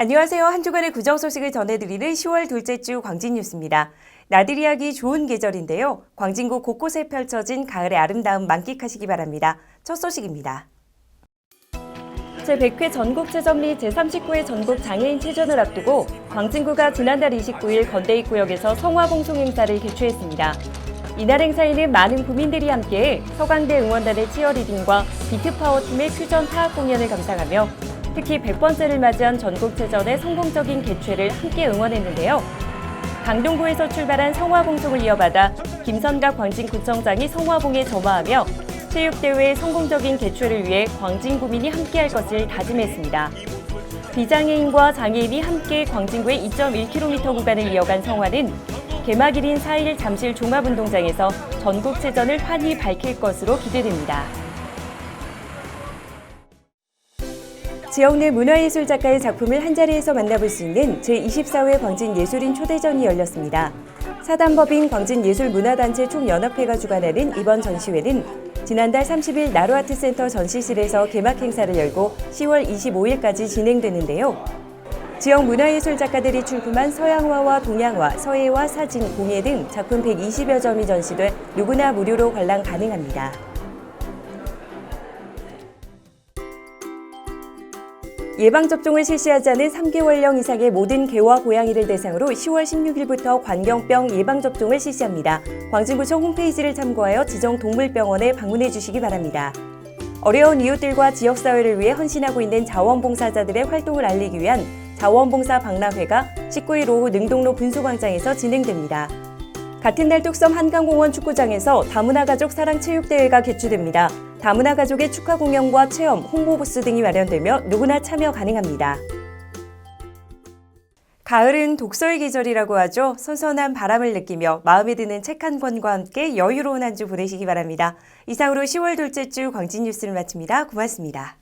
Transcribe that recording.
안녕하세요. 한 주간의 구정 소식을 전해드리는 10월 둘째 주 광진 뉴스입니다. 나들이하기 좋은 계절인데요. 광진구 곳곳에 펼쳐진 가을의 아름다움 만끽하시기 바랍니다. 첫 소식입니다. 제100회 전국체전 및 제39회 전국 장애인 체전을 앞두고 광진구가 지난달 29일 건대 입구역에서 성화봉송 행사를 개최했습니다. 이날 행사에는 많은 구민들이 함께 서강대 응원단의 치어리딩과 비트파워팀의 퓨전 타악 공연을 감상하며 특히 100번째를 맞이한 전국체전의 성공적인 개최를 함께 응원했는데요. 강동구에서 출발한 성화봉송을 이어받아 김선갑 광진구청장이 성화봉에 점화하며 체육대회의 성공적인 개최를 위해 광진구민이 함께할 것을 다짐했습니다. 비장애인과 장애인이 함께 광진구의 2.1km 구간을 이어간 성화는 개막일인 4일 잠실 종합운동장에서 전국체전을 환히 밝힐 것으로 기대됩니다. 지역 내 문화예술 작가의 작품을 한자리에서 만나볼 수 있는 제24회 광진예술인 초대전이 열렸습니다. 사단법인 광진예술문화단체 총연합회가 주관하는 이번 전시회는 지난달 30일 나루아트센터 전시실에서 개막 행사를 열고 10월 25일까지 진행되는데요. 지역 문화예술 작가들이 출품한 서양화와 동양화, 서예와 사진, 공예 등 작품 120여 점이 전시돼 누구나 무료로 관람 가능합니다. 예방접종을 실시하지 않은 3개월령 이상의 모든 개와 고양이를 대상으로 10월 16일부터 관경병 예방접종을 실시합니다. 광진구청 홈페이지를 참고하여 지정 동물병원에 방문해 주시기 바랍니다. 어려운 이웃들과 지역사회를 위해 헌신하고 있는 자원봉사자들의 활동을 알리기 위한 자원봉사 박람회가 19일 오후 능동로 분수광장에서 진행됩니다. 같은 날 뚝섬 한강공원 축구장에서 다문화 가족 사랑 체육대회가 개최됩니다. 다문화 가족의 축하 공연과 체험, 홍보 부스 등이 마련되며 누구나 참여 가능합니다. 가을은 독서의 계절이라고 하죠. 선선한 바람을 느끼며 마음에 드는 책 한 권과 함께 여유로운 한 주 보내시기 바랍니다. 이상으로 10월 둘째 주 광진 뉴스를 마칩니다. 고맙습니다.